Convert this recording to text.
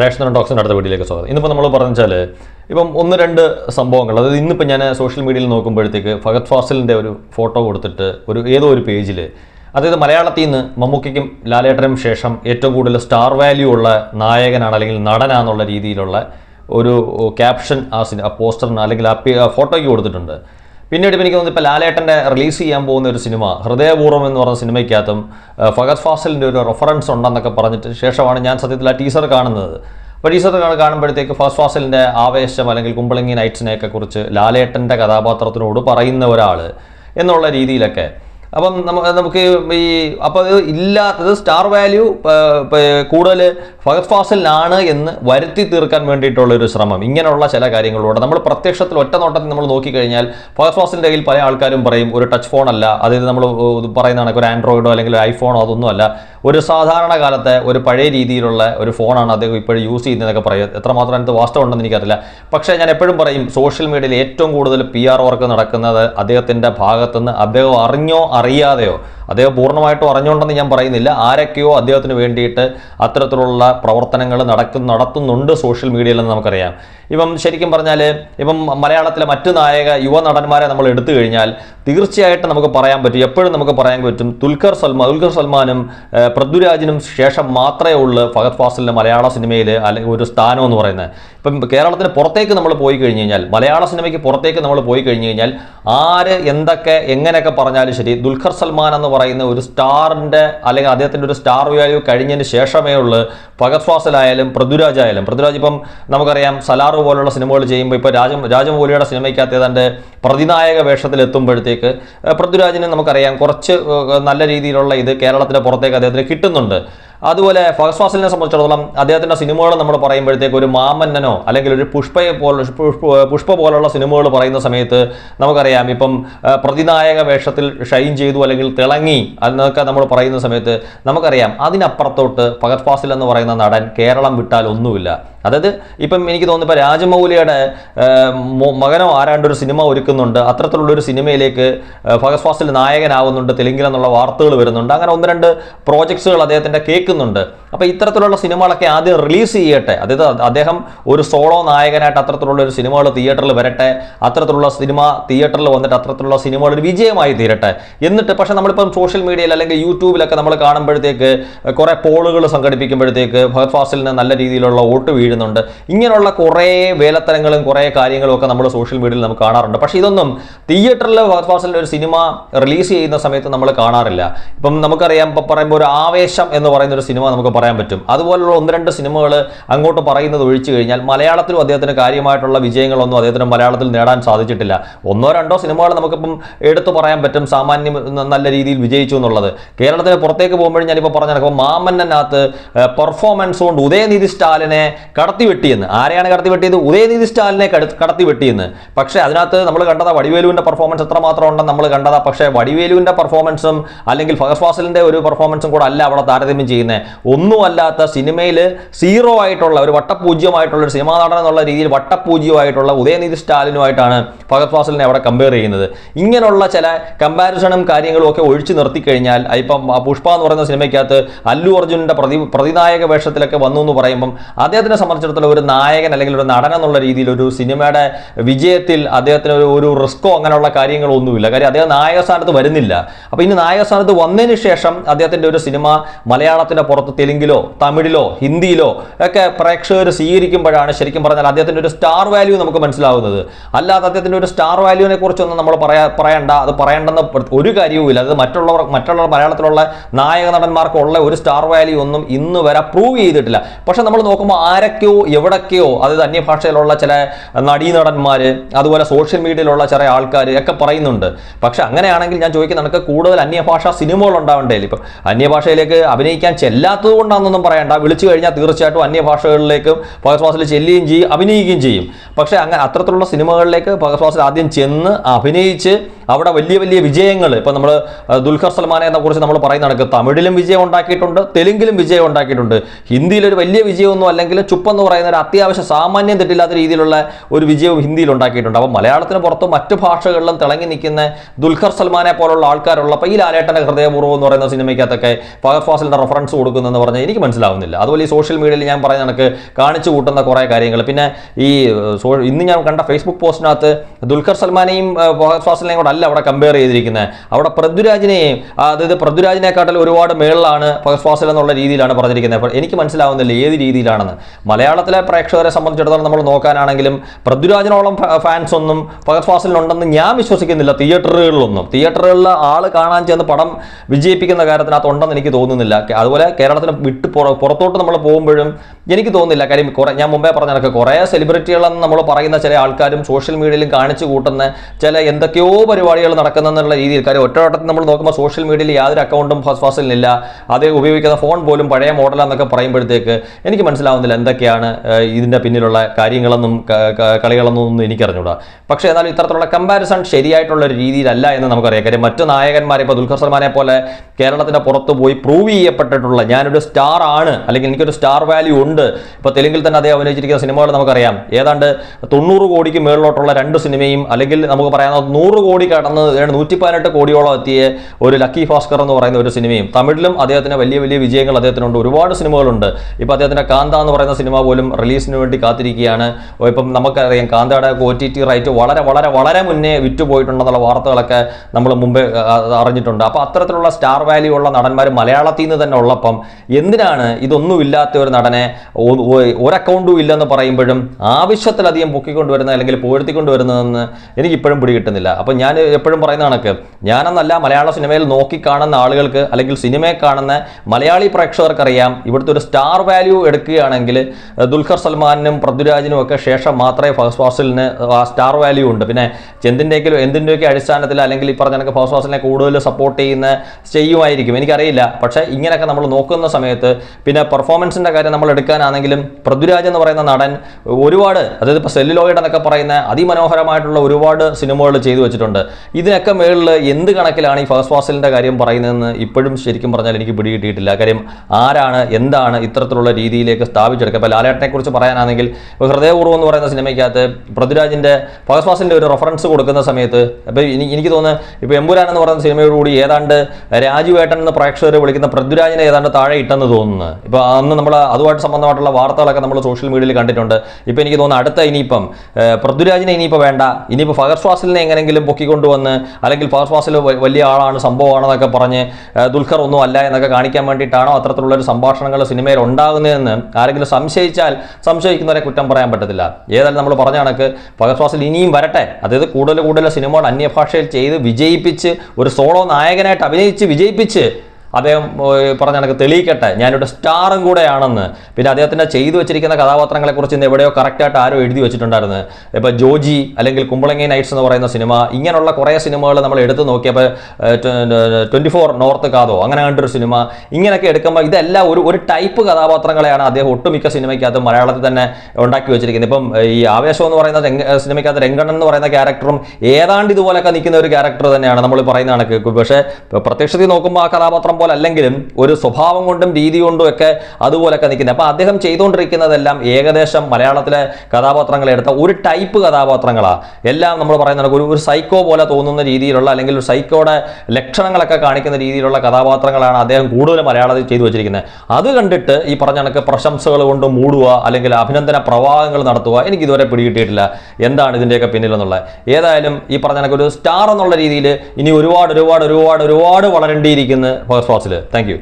Ration ടോക്സിന്റെ അടുത്ത വീഡിയോയിലേക്ക് സ്വാഗതം. ഇന്നിപ്പോൾ നമ്മൾ പറഞ്ഞാൽ ഇപ്പം ഒന്ന് രണ്ട് സംഭവങ്ങൾ. അതായത് ഇന്നിപ്പോൾ ഞാൻ സോഷ്യൽ മീഡിയയിൽ നോക്കുമ്പോഴത്തേക്ക് ഫഗത് ഫാസിലിന്റെ ഒരു ഫോട്ടോ കൊടുത്തിട്ട് ഒരു ഏതോ ഒരു പേജിൽ അതായത് മലയാളത്തിൽ നിന്ന് മമ്മൂക്കയ്ക്കും ലാലേട്ടനും ശേഷം ഏറ്റവും കൂടുതൽ സ്റ്റാർ വാല്യൂ ഉള്ള നായകനാണ് അല്ലെങ്കിൽ നടനാന്നുള്ള രീതിയിലുള്ള ഒരു ക്യാപ്ഷൻ ആ സിനിമ ആ പോസ്റ്ററിന് അല്ലെങ്കിൽ ആ ഫോട്ടോയ്ക്ക് കൊടുത്തിട്ടുണ്ട്. പിന്നീട് എനിക്ക് തോന്നുന്നു ഇപ്പോൾ ലാലേട്ടന്റെ റിലീസ് ചെയ്യാൻ പോകുന്ന ഒരു സിനിമ ഹൃദയപൂർവം എന്ന് പറഞ്ഞ സിനിമയ്ക്കകത്തും ഫഗത് ഫാസിലിന്റെ ഒരു റെഫറൻസ് ഉണ്ടെന്നൊക്കെ പറഞ്ഞിട്ട് ശേഷമാണ് ഞാൻ സത്യത്തിൽ ആ ടീസർ കാണുന്നത്. അപ്പോൾ ടീസർ കാണുമ്പോഴത്തേക്ക് ഫഗത് ഫാസിലിന്റെ ആവേശം അല്ലെങ്കിൽ കുമ്പളങ്ങി നൈറ്റ്സിനെയൊക്കെ കുറിച്ച് ലാലേട്ടന്റെ കഥാപാത്രത്തിനോട് പറയുന്ന ഒരാൾ എന്നുള്ള രീതിയിലൊക്കെ അപ്പം നമുക്ക് ഈ അപ്പോൾ അത് ഇല്ലാത്തത് സ്റ്റാർ വാല്യൂ കൂടുതൽ ഫഹദ് ഫാസലിനാണ് എന്ന് വരുത്തി തീർക്കാൻ വേണ്ടിയിട്ടുള്ള ഒരു ശ്രമം. ഇങ്ങനെയുള്ള ചില കാര്യങ്ങളിലൂടെ നമ്മൾ പ്രത്യക്ഷത്തിൽ ഒറ്റ നോട്ടത്തിൽ നമ്മൾ നോക്കിക്കഴിഞ്ഞാൽ ഫഹദ് ഫാസലിന്റെ കയ്യിൽ പല ആൾക്കാരും പറയും ഒരു ടച്ച് ഫോൺ അല്ല. അതായത് നമ്മൾ പറയുന്നതാണ് ഒരു ആൻഡ്രോയിഡോ അല്ലെങ്കിൽ ഒരു ഐഫോണോ അതൊന്നും അല്ല. ഒരു സാധാരണ കാലത്തെ ഒരു പഴയ രീതിയിലുള്ള ഒരു ഫോണാണ് അദ്ദേഹം ഇപ്പോഴും യൂസ് ചെയ്യുന്നതൊക്കെ പറയും. എത്രമാത്രം അതിനകത്ത് വാസ്തവം ഉണ്ടെന്ന് എനിക്കറിയില്ല. പക്ഷേ ഞാൻ എപ്പോഴും പറയും സോഷ്യൽ മീഡിയയിൽ ഏറ്റവും കൂടുതൽ പി ആർ വർക്ക് നടക്കുന്നത് അദ്ദേഹത്തിന്റെ ഭാഗത്തുനിന്ന് അദ്ദേഹം അറിഞ്ഞോ അറിയാതെയോ അദ്ദേഹം പൂർണമായിട്ടും അറിഞ്ഞുകൊണ്ടെന്ന് ഞാൻ പറയുന്നില്ല. ആരൊക്കെയോ അദ്ദേഹത്തിന് വേണ്ടിയിട്ട് അത്തരത്തിലുള്ള പ്രവർത്തനങ്ങൾ നടക്കുന്നു നടത്തുന്നുണ്ട് സോഷ്യൽ മീഡിയയിൽ എന്ന് നമുക്കറിയാം. ഇപ്പം ശരിക്കും പറഞ്ഞാൽ ഇപ്പം മലയാളത്തിലെ മറ്റു നായക യുവ നടന്മാരെ നമ്മൾ എടുത്തു കഴിഞ്ഞാൽ തീർച്ചയായിട്ടും നമുക്ക് പറയാൻ പറ്റും എപ്പോഴും നമുക്ക് പറയാൻ പറ്റും ദുൽഖർ സൽമാൻ ദുൽഖർ സൽമാനും പൃഥ്വിരാജിനും ശേഷം മാത്രമേ ഉള്ളൂ ഫഹദ് ഫാസിലിന്റെ മലയാള സിനിമയിൽ അല്ലെങ്കിൽ ഒരു സ്ഥാനം എന്ന് പറയുന്നത്. ഇപ്പം കേരളത്തിന് പുറത്തേക്ക് നമ്മൾ പോയി കഴിഞ്ഞ് കഴിഞ്ഞാൽ മലയാള സിനിമയ്ക്ക് പുറത്തേക്ക് നമ്മൾ പോയി കഴിഞ്ഞ് കഴിഞ്ഞാൽ ആര് എന്തൊക്കെ എങ്ങനെയൊക്കെ പറഞ്ഞാലും ശരി ദുൽഖർ സൽമാൻ എന്ന് പറയുന്ന ഒരു സ്റ്റാറിന്റെ അല്ലെങ്കിൽ അദ്ദേഹത്തിന്റെ ഒരു സ്റ്റാർ വാല്യൂ കഴിഞ്ഞതിന് ശേഷമേ ഉള്ളൂ. ഭഗത് ഫാസലായാലും പൃഥ്വിരാജ് ആയാലും പൃഥ്വിരാജ് ഇപ്പം നമുക്കറിയാം സലാറു പോലുള്ള സിനിമകൾ ചെയ്യുമ്പോൾ ഇപ്പോൾ രാജം രാജമൗലിയുടെ സിനിമയ്ക്കകത്ത് ഏതാണ്ട് പ്രതിനായക വേഷത്തിൽ എത്തുമ്പോഴത്തേക്ക് പൃഥ്വിരാജിന് നമുക്കറിയാം കുറച്ച് നല്ല രീതിയിലുള്ള ഇത് കേരളത്തിന്റെ പുറത്തേക്ക് അദ്ദേഹത്തിന് കിട്ടുന്നുണ്ട്. അതുപോലെ ഫഹസ് ഫാസിലിനെ സംബന്ധിച്ചിടത്തോളം അദ്ദേഹത്തിന്റെ സിനിമകൾ നമ്മൾ പറയുമ്പോഴത്തേക്ക് ഒരു മാമന്നനോ അല്ലെങ്കിൽ ഒരു പുഷ്പയെ പോലെ പുഷ്പ പോലുള്ള സിനിമകൾ പറയുന്ന സമയത്ത് നമുക്കറിയാം. ഇപ്പം പ്രതിനായക വേഷത്തിൽ ഷൈൻ ചെയ്തു അല്ലെങ്കിൽ തിളങ്ങി എന്നൊക്കെ നമ്മൾ പറയുന്ന സമയത്ത് നമുക്കറിയാം. അതിനപ്പുറത്തോട്ട് ഫഹദ് ഫാസിൽ എന്ന് പറയുന്ന നടൻ കേരളം വിട്ടാൽ ഒന്നുമില്ല. അതായത് ഇപ്പം എനിക്ക് തോന്നുന്നു ഇപ്പോൾ രാജമൗലിയുടെ മകനോ ആരാണ്ട് ഒരു സിനിമ ഒരുക്കുന്നുണ്ട്. അത്തരത്തിലുള്ളൊരു സിനിമയിലേക്ക് ഫഹസ് ഫാസിൽ നായകനാവുന്നുണ്ട്. തെലുങ്കിലെന്നുള്ള വാർത്തകൾ വരുന്നുണ്ട്. അങ്ങനെ ഒന്ന് രണ്ട് പ്രോജക്ട്സുകൾ അദ്ദേഹത്തിന്റെ കേൾക്കുന്നുണ്ട് അപ്പോൾ ഇത്തരത്തിലുള്ള സിനിമകളൊക്കെ ആദ്യം റിലീസ് ചെയ്യട്ടെ. അതായത് അദ്ദേഹം ഒരു സോളോ നായകനായിട്ട് അത്തരത്തിലുള്ള ഒരു സിനിമകൾ തിയേറ്ററിൽ വരട്ടെ അത്തരത്തിലുള്ള സിനിമ തിയേറ്ററിൽ വന്നിട്ട് അത്തരത്തിലുള്ള സിനിമകൾ ഒരു വിജയമായി തീരട്ടെ. എന്നിട്ട് പക്ഷേ നമ്മളിപ്പം സോഷ്യൽ മീഡിയയിൽ അല്ലെങ്കിൽ യൂട്യൂബിലൊക്കെ നമ്മൾ കാണുമ്പോഴത്തേക്ക് കുറേ പോളുകൾ സംഘടിപ്പിക്കുമ്പോഴത്തേക്ക് ഭഗത് ഫാസിലിന് നല്ല രീതിയിലുള്ള വോട്ട് വീഴുന്നുണ്ട്. ഇങ്ങനെയുള്ള കുറേ വേലത്തരങ്ങളും കുറേ കാര്യങ്ങളും ഒക്കെ നമ്മൾ സോഷ്യൽ മീഡിയയിൽ നമുക്ക് കാണാറുണ്ട്. പക്ഷേ ഇതൊന്നും തിയേറ്ററിൽ ഭഗത് ഫാസിലിന്റെ ഒരു സിനിമ റിലീസ് ചെയ്യുന്ന സമയത്ത് നമ്മൾ കാണാറില്ല. ഇപ്പം നമുക്കറിയാം ഇപ്പം പറയുമ്പോൾ ഒരു ആവേശം എന്ന് പറയുന്ന ഒരു സിനിമ നമുക്ക് പറയാൻ പറ്റും. അതുപോലുള്ള ഒന്ന് രണ്ട് സിനിമകൾ അങ്ങോട്ട് പറയുന്നത് ഒഴിച്ചു കഴിഞ്ഞാൽ മലയാളത്തിലും അദ്ദേഹത്തിന് കാര്യമായിട്ടുള്ള വിജയങ്ങളൊന്നും അദ്ദേഹത്തിന് മലയാളത്തിൽ നേടാൻ സാധിച്ചിട്ടില്ല. ഒന്നോ രണ്ടോ സിനിമകൾ നമുക്കിപ്പം എടുത്തു പറയാൻ പറ്റും. സാമാന്യം നല്ല രീതിയിൽ വിജയിച്ചു എന്നുള്ളത്. കേരളത്തിന് പുറത്തേക്ക് പോകുമ്പോഴും ഞാനിപ്പോൾ പറഞ്ഞ അപ്പോൾ മാമന്നനകത്ത് പെർഫോമൻസ് കൊണ്ട് ഉദയനിധി സ്റ്റാലിനെ കടത്തിവെട്ടിയെന്ന്. ആരെയാണ് കടത്തിവെട്ടിയത്? ഉദയനിധി സ്റ്റാലിനെ കടത്തി കടത്തിവെട്ടിയെന്ന്. പക്ഷേ അതിനകത്ത് നമ്മൾ കണ്ടതാ വടിവേലുവിന്റെ പെർഫോമൻസ് എത്രമാത്രം ഉണ്ടെന്ന് നമ്മൾ കണ്ടതാ. പക്ഷേ വടിവേലുവിന്റെ പെർഫോമൻസും അല്ലെങ്കിൽ ഫഹസ് ഫാസിലിന്റെ ഒരു പെർഫോമൻസും കൂടെ അല്ല അവിടെ താരതമ്യം ചെയ്യുന്നത്. ഒന്നുമല്ലാത്ത സിനിമയിൽ സീറോ ആയിട്ടുള്ള ഒരു വട്ടപൂജ്യമായിട്ടുള്ള ഒരു സിനിമാ നടൻ എന്നുള്ള രീതിയിൽ വട്ടപൂജ്യമായിട്ടുള്ള ഉദയനിധി സ്റ്റാലിനുമായിട്ടാണ് ഫഹദ് ഫാസലിനെ അവിടെ കമ്പയർ ചെയ്യുന്നത്. ഇങ്ങനെയുള്ള ചില കമ്പാരിസണും കാര്യങ്ങളും ഒക്കെ ഒഴിച്ചു നിർത്തിക്കഴിഞ്ഞാൽ ഇപ്പം പുഷ്പ എന്ന് പറയുന്ന സിനിമയ്ക്കകത്ത് അല്ലു അർജുനന്റെ പ്രതി പ്രതിനായക വേഷത്തിലൊക്കെ വന്നു എന്ന് പറയുമ്പം അദ്ദേഹത്തിനെ സംബന്ധിച്ചിടത്തോളം ഒരു നായകൻ അല്ലെങ്കിൽ ഒരു നടൻ എന്നുള്ള രീതിയിൽ ഒരു സിനിമയുടെ വിജയത്തിൽ അദ്ദേഹത്തിന് ഒരു ഒരു റിസ്ക്കോ അങ്ങനെയുള്ള കാര്യങ്ങളോ ഒന്നുമില്ല കാര്യം അദ്ദേഹം നായക സ്ഥാനത്ത് വരുന്നില്ല. അപ്പോൾ ഇനി നായക സ്ഥാനത്ത് വന്നതിന് ശേഷം അദ്ദേഹത്തിന്റെ ഒരു സിനിമ മലയാളത്തിന്റെ പുറത്ത് തെലുങ്കിലോ തമിഴിലോ ഹിന്ദിയിലോ ഒക്കെ പ്രേക്ഷകർ സ്വീകരിക്കുമ്പോഴാണ് ശരിക്കും പറഞ്ഞാൽ അദ്ദേഹത്തിന്റെ ഒരു സ്റ്റാർ വാല്യൂ നമുക്ക് മനസ്സിലാവുന്നത്. അല്ലാതെ അദ്ദേഹത്തിന്റെ ഒരു സ്റ്റാർ വാല്യൂവിനെ കുറിച്ചൊന്നും നമ്മൾ പറയാ പറയണ്ട. അത് പറയേണ്ടെന്ന് ഒരു കാര്യവുമില്ല. അത് മറ്റുള്ളവർ മറ്റുള്ള മലയാളത്തിലുള്ള നായക നടന്മാർക്കുള്ള ഒരു സ്റ്റാർ വാല്യൂ ഒന്നും ഇന്ന് വരെ പ്രൂവ് ചെയ്തിട്ടില്ല. പക്ഷെ നമ്മൾ നോക്കുമ്പോൾ ആരൊക്കെയോ എവിടൊക്കെയോ അതായത് അന്യഭാഷയിലുള്ള ചില നടീനടന്മാർ അതുപോലെ സോഷ്യൽ മീഡിയയിലുള്ള ചില ആൾക്കാർ ഒക്കെ പറയുന്നുണ്ട്. പക്ഷെ അങ്ങനെയാണെങ്കിൽ ഞാൻ ചോദിക്കുന്ന നിനക്ക് കൂടുതൽ അന്യഭാഷാ സിനിമകൾ ഉണ്ടാവേണ്ടേ? ഇപ്പം അന്യഭാഷയിലേക്ക് അഭിനയിക്കാൻ ചെല്ലാത്തത് കൊണ്ടാണെന്നൊന്നും പറയണ്ട. വിളിച്ചു കഴിഞ്ഞാൽ തീർച്ചയായിട്ടും അന്യഭാഷകളിലേക്ക് പകസ്വാസിൽ ചെല്ലുകയും ചെയ്യും അഭിനയിക്കുകയും ചെയ്യും. പക്ഷേ അങ്ങനെ അത്തരത്തിലുള്ള സിനിമകളിലേക്ക് പകസ്വാസിൽ ആദ്യം ചെന്ന് അഭിനയിച്ച് അവിടെ വലിയ വലിയ വിജയങ്ങൾ. ഇപ്പം നമ്മൾ ദുൽഖർ സൽമാനെ കുറിച്ച് നമ്മൾ പറയുന്ന നടക്കുക തമിഴിലും വിജയം ഉണ്ടാക്കിയിട്ടുണ്ട് തെലുങ്കിലും വിജയം ഉണ്ടാക്കിയിട്ടുണ്ട്. ഹിന്ദിയിൽ ഒരു വലിയ വിജയമൊന്നും അല്ലെങ്കിൽ ചുപ്പെന്ന് പറയുന്ന ഒരു അത്യാവശ്യം സാമാന്യം തെറ്റില്ലാത്ത രീതിയിലുള്ള ഒരു വിജയവും ഹിന്ദിയിൽ ഉണ്ടാക്കിയിട്ടുണ്ട്. അപ്പോൾ മലയാളത്തിന് പുറത്തും മറ്റു ഭാഷകളിലും തിളങ്ങി നിൽക്കുന്ന ദുൽഖർ സൽമാനെ പോലുള്ള ആൾക്കാരുള്ളപ്പോൾ ഈ ലാലേട്ടന്റെ ഹൃദയപൂർവം എന്ന് പറയുന്ന സിനിമയ്ക്കകത്തൊക്കെ ഫഹദ് ഫാസിലിന്റെ റെഫറൻസ് കൊടുക്കുന്നതെന്ന് പറഞ്ഞാൽ എനിക്ക് മനസ്സിലാവുന്നില്ല. അതുപോലെ ഈ സോഷ്യൽ മീഡിയയിൽ ഞാൻ പറയുന്ന കണക്ക് കാണിച്ചു കൂട്ടുന്ന കുറേ കാര്യങ്ങൾ. പിന്നെ ഈ ഇന്ന് ഞാൻ കണ്ട ഫേസ്ബുക്ക് പോസ്റ്റിനകത്ത് ദുൽഖർ സൽമാനെയും ഫഹദ് കൂടെ അല്ല അവിടെ കമ്പയർ ചെയ്തിരിക്കുന്നത് അവിടെ പൃഥ്വിരാജിനെയും അതായത് പൃഥ്വിരാജിനെക്കാട്ടിൽ ഒരുപാട് മേളിലാണ് ഫാസിൽ എന്നുള്ള രീതിയിലാണ് പറഞ്ഞിരിക്കുന്നത് അപ്പോൾ എനിക്ക് മനസ്സിലാവുന്നില്ല ഏത് രീതിയിലാണെന്ന്. മലയാളത്തിലെ പ്രേക്ഷകരെ സംബന്ധിച്ചിടത്തോളം നമ്മൾ നോക്കാനാണെങ്കിലും പൃഥ്വിരാജിനോളം ഫാൻസ് ഒന്നും ഫഹദ് ഫാസിലിനുണ്ടെന്ന് ഞാൻ വിശ്വസിക്കുന്നില്ല. തിയേറ്ററുകളിലൊന്നും. തിയേറ്ററുകളിൽ ആൾ കാണാൻ ചെന്ന് പടം വിജയിപ്പിക്കുന്ന കാര്യത്തിനകത്ത് ഉണ്ടെന്ന് എനിക്ക് തോന്നുന്നില്ല. അതുപോലെ കേരളത്തിന് വിട്ട് പുറത്തോട്ട് നമ്മൾ പോകുമ്പോഴും എനിക്ക് തോന്നുന്നില്ല. കാര്യം കുറെ ഞാൻ മുമ്പേ പറഞ്ഞ കണക്ക് കുറേ സെലിബ്രിറ്റികളെന്ന് നമ്മൾ പറയുന്ന ചില ആൾക്കാരും സോഷ്യൽ മീഡിയയിലും കാണിച്ചു കൂട്ടുന്ന ചില എന്തൊക്കെയോ പരിപാടികൾ നടക്കുന്നതെന്നുള്ള രീതിയിൽ. കാര്യം ഒറ്റവട്ടത്തിൽ നമ്മൾ നോക്കുമ്പോൾ സോഷ്യൽ മീഡിയയിൽ യാതൊരു അക്കൗണ്ടും ഫസ്റ്റ് ഫാസിലിനില്ല. അത് ഉപയോഗിക്കുന്ന ഫോൺ പോലും പഴയ മോഡലാന്നൊക്കെ പറയുമ്പോഴത്തേക്ക് എനിക്ക് മനസ്സിലാവുന്നില്ല എന്തൊക്കെയാണ് ഇതിന്റെ പിന്നിലുള്ള കാര്യങ്ങളെന്നും കളികളെന്നും ഒന്നും എനിക്കറിഞ്ഞൂടാ. പക്ഷേ എന്നാലും ഇത്തരത്തിലുള്ള കമ്പാരിസൺ ശരിയായിട്ടുള്ള ഒരു രീതിയിലല്ല എന്ന് നമുക്കറിയാം. കാര്യം മറ്റു നായകന്മാരെ ഇപ്പോൾ ദുൽഖർ സൽമാനെ പോലെ കേരളത്തിന്റെ പുറത്ത് പോയി പ്രൂവ് ചെയ്യപ്പെട്ടിട്ടുള്ള ഞാനൊരു സ്റ്റാർ ആണ് അല്ലെങ്കിൽ എനിക്കൊരു സ്റ്റാർ വാല്യൂ ഉണ്ട്. ഇപ്പോൾ തെലുങ്കിൽ തന്നെ അദ്ദേഹം അഭിനയിച്ചിരിക്കുന്ന സിനിമകൾ നമുക്കറിയാം. ഏതാണ്ട് തൊണ്ണൂറ് കോടിക്ക് മേളിലോട്ടുള്ള രണ്ട് സിനിമയും അല്ലെങ്കിൽ നമുക്ക് പറയാവുന്ന നൂറ് കോടി കടന്ന് നൂറ്റി പതിനെട്ട് കോടിയോളം എത്തിയ ഒരു ലക്കി ഭാസ്കർ എന്ന് പറയുന്ന ഒരു സിനിമയും തമിഴിലും അദ്ദേഹത്തിന് വലിയ വലിയ വിജയങ്ങൾ അദ്ദേഹത്തിനുണ്ട്. ഒരുപാട് സിനിമകളുണ്ട്. ഇപ്പോൾ അദ്ദേഹത്തിന്റെ കാന്ത എന്ന് പറയുന്ന സിനിമ പോലും റിലീസിന് വേണ്ടി കാത്തിരിക്കുകയാണ്. ഇപ്പം നമുക്കറിയാം കാന്തയുടെ ഒ ടി ടി റൈറ്റ് വളരെ വളരെ വളരെ മുന്നേ വിറ്റുപോയിട്ടുണ്ടെന്നുള്ള വാർത്തകളൊക്കെ നമ്മൾ മുമ്പേ അറിഞ്ഞിട്ടുണ്ട്. അപ്പോൾ അത്തരത്തിലുള്ള സ്റ്റാർ വാല്യൂ ഉള്ള നടന്മാർ മലയാളത്തിൽ നിന്ന് തന്നെ ഉള്ളപ്പം എന്തിനാണ് ഇതൊന്നും ഇല്ലാത്ത ഒരു നടനെ ഒരു ഇല്ലെന്ന് പറയുമ്പോഴും ആവശ്യത്തിലധികം പൊക്കിക്കൊണ്ടുവരുന്ന അല്ലെങ്കിൽ പുകഴ്ത്തിക്കൊണ്ടുവരുന്നതെന്ന് എനിക്കിപ്പോഴും പിടികിട്ടുന്നില്ല. അപ്പം ഞാൻ എപ്പോഴും പറയുന്ന കണക്ക്. ഞാനെന്നല്ല മലയാള സിനിമയിൽ നോക്കി കാണുന്ന ആളുകൾക്ക് അല്ലെങ്കിൽ സിനിമയെ കാണുന്ന മലയാളി പ്രേക്ഷകർക്കറിയാം. ഇവിടുത്തെ ഒരു സ്റ്റാർ വാല്യൂ എടുക്കുകയാണെങ്കിൽ ദുൽഖർ സൽമാനും പൃഥ്വിരാജിനും ഒക്കെ ശേഷം മാത്രമേ ഫസ്റ്റ് ഫാസിലിന് ആ സ്റ്റാർ വാല്യൂ ഉണ്ട്. പിന്നെ ചെന്തിന്റെയൊക്കെ എന്തിന്റെയൊക്കെ അടിസ്ഥാനത്തിൽ അല്ലെങ്കിൽ ഈ പറഞ്ഞ കണക്ക് ഫസ്റ്റ് ഫാസിലിനെ കൂടുതൽ സപ്പോർട്ട് ചെയ്യുന്ന ചെയ്യുമായിരിക്കും. എനിക്കറിയില്ല. പക്ഷേ ഇങ്ങനെയൊക്കെ നമ്മൾ നോക്കുന്ന സമയത്ത് പിന്നെ പെർഫോമൻസിന്റെ കാര്യം നമ്മൾ എടുക്കാനാണെങ്കിലും പൃഥ്വിരാജ് എന്ന് പറയുന്ന നടൻ ഒരുപാട് അതായത് ഇപ്പോൾ സെല്ലിലോയിഡ് എന്നൊക്കെ പറയുന്ന അതിമനോഹരമായിട്ടുള്ള ഒരുപാട് സിനിമകൾ ചെയ്തു വെച്ചിട്ടുണ്ട്. ഇതിനൊക്കെ മേളിൽ എന്ത് കണക്കിലാണ് ഈ ഫസ്റ്റ് ഫാസിലിന്റെ കാര്യം പറയുന്നതെന്ന് ഇപ്പോഴും ശരിക്കും പറഞ്ഞാൽ എനിക്ക് പിടികിട്ടിയിട്ടില്ല കാര്യം ആരാണ് എന്താണ് ഇത്തരത്തിലുള്ള രീതിയിലേക്ക് സ്ഥാപിച്ചെടുക്കുക? ഇപ്പോൾ ലാലേട്ടനെക്കുറിച്ച് പറയാനാണെങ്കിൽ ഇപ്പോൾ ഹൃദയപൂർവം എന്ന് പറയുന്ന സിനിമയ്ക്കകത്ത് പൃഥ്വിരാജിന്റെ ഫസ്റ്റ് ഫാസിലിന്റെ ഒരു റെഫറൻസ് കൊടുക്കുന്ന സമയത്ത് അപ്പോൾ എനിക്ക് എനിക്ക് തോന്നുന്നു ഇപ്പോൾ എമ്പുരാൻ എന്ന് പറയുന്ന സിനിമയോടുകൂടി ഏതാണ്ട് രാജുവേട്ടൻ എന്ന് പ്രേക്ഷകർ വിളിക്കുന്ന പൃഥ്വിരാജിനെ ഏതാണ്ട് താഴെ ഇട്ടെന്ന് തോന്നുന്നു. ഇപ്പോൾ അന്ന് നമ്മൾ അതുമായിട്ട് സംബന്ധമായിട്ടുള്ള വാർത്തകളൊക്കെ നമ്മൾ സോഷ്യൽ മീഡിയയിൽ കണ്ടിട്ടുണ്ട്. ഇപ്പോൾ എനിക്ക് തോന്നുന്നു അടുത്ത ഇനിയിപ്പം പൃഥ്വിരാജിനെ ഇനിയിപ്പോൾ വേണ്ട. ഇനിയിപ്പോൾ ഫഹർ ഫാസിലിനെ എങ്ങനെങ്കിലും പൊക്കിക്കൊണ്ടുവന്ന് അല്ലെങ്കിൽ പവർ ഫാസിൽ വലിയ ആളാണ് സംഭവമാണെന്നൊക്കെ പറഞ്ഞ് ദുൽഖർ ഒന്നും അല്ല എന്നൊക്കെ കാണിക്കാൻ വേണ്ടിയിട്ടാണോ അത്തരത്തിലുള്ള ഒരു സംഭാഷണങ്ങൾ സിനിമയിൽ ഉണ്ടാകുന്നതെന്ന് ആരെങ്കിലും സംശയിച്ചാൽ സംശയിക്കുന്നവരെ കുറ്റം പറയാൻ പറ്റത്തില്ല. ഏതായാലും നമ്മൾ പറഞ്ഞ കണക്ക് പവർ ഫാസിൽ ഇനിയും വരട്ടെ. അതായത് കൂടുതൽ കൂടുതൽ സിനിമകൾ അന്യഭാഷയിൽ ചെയ്ത് വിജയിപ്പിച്ച് ഒരു സോളോ നായകനായിട്ട് അഭിനയിച്ച് വിജയിപ്പിച്ച് അദ്ദേഹം പറഞ്ഞ കണക്ക് തെളിയിക്കട്ടെ. ഞാനിവിടെ സ്റ്റാറും കൂടെയാണെന്ന്. പിന്നെ അദ്ദേഹത്തിന്റെ ചെയ്തു വെച്ചിരിക്കുന്ന കഥാപാത്രങ്ങളെക്കുറിച്ച് ഇന്ന് എവിടെയോ കറക്റ്റായിട്ട് ആരോ എഴുതി വെച്ചിട്ടുണ്ടായിരുന്നു. ഇപ്പോൾ ജോജി അല്ലെങ്കിൽ കുമ്പളങ്ങി നൈറ്റ്സ് എന്ന് പറയുന്ന സിനിമ ഇങ്ങനെയുള്ള കുറേ സിനിമകൾ നമ്മൾ എടുത്തു നോക്കിയപ്പോൾ ട്വന്റി ഫോർ നോർത്ത് കാതോ അങ്ങനെ കണ്ടൊരു സിനിമ. ഇങ്ങനെയൊക്കെ എടുക്കുമ്പോൾ ഇതെല്ലാം ഒരു ഒരു ടൈപ്പ് കഥാപാത്രങ്ങളെയാണ് അദ്ദേഹം ഒട്ടുമിക്ക സിനിമയ്ക്കകത്ത് മലയാളത്തിൽ തന്നെ ഉണ്ടാക്കി വെച്ചിരിക്കുന്നത്. ഇപ്പം ഈ ആവേശം എന്ന് പറയുന്ന സിനിമയ്ക്കകത്ത് രംഗണ്ണൻ എന്ന് പറയുന്ന ക്യാരക്ടറും ഏതാണ്ട് ഇതുപോലൊക്കെ നിൽക്കുന്ന ഒരു ക്യാരക്ടർ തന്നെയാണ് നമ്മൾ പറയുന്ന കണക്ക്. പക്ഷേ പ്രത്യക്ഷത്തിൽ നോക്കുമ്പോൾ ആ കഥാപാത്രം പോലെ അല്ലെങ്കിലും ഒരു സ്വഭാവം കൊണ്ടും രീതി കൊണ്ടും ഒക്കെ അതുപോലൊക്കെ നിൽക്കുന്നത് അപ്പോൾ അദ്ദേഹം ചെയ്തുകൊണ്ടിരിക്കുന്നതെല്ലാം ഏകദേശം മലയാളത്തിലെ കഥാപാത്രങ്ങളെ എടുത്ത ഒരു ടൈപ്പ് കഥാപാത്രങ്ങളാണ് എല്ലാം നമ്മൾ പറയുന്ന ഒരു ഒരു സൈക്കോ പോലെ തോന്നുന്ന രീതിയിലുള്ള അല്ലെങ്കിൽ ഒരു സൈക്കോയുടെ ലക്ഷണങ്ങളൊക്കെ കാണിക്കുന്ന രീതിയിലുള്ള കഥാപാത്രങ്ങളാണ് അദ്ദേഹം കൂടുതൽ മലയാളത്തിൽ ചെയ്തു വെച്ചിരിക്കുന്നത് അത് കണ്ടിട്ട് ഈ പറഞ്ഞ കണക്ക് പ്രശംസകൾ കൊണ്ട് മൂടുക അല്ലെങ്കിൽ അഭിനന്ദന പ്രവാഹങ്ങൾ നടത്തുക എനിക്ക് ഇതുവരെ പിടികിട്ടിയിട്ടില്ല. എന്താണ് ഇതിന്റെയൊക്കെ പിന്നിലെന്നുള്ളത്? ഏതായാലും ഈ പറഞ്ഞ കണക്ക് ഒരു സ്റ്റാർ എന്നുള്ള രീതിയിൽ ഇനി ഒരുപാട് ഒരുപാട് ഒരുപാട് ഒരുപാട് വളരേണ്ടിയിരിക്കുന്നു. First Fazil thank you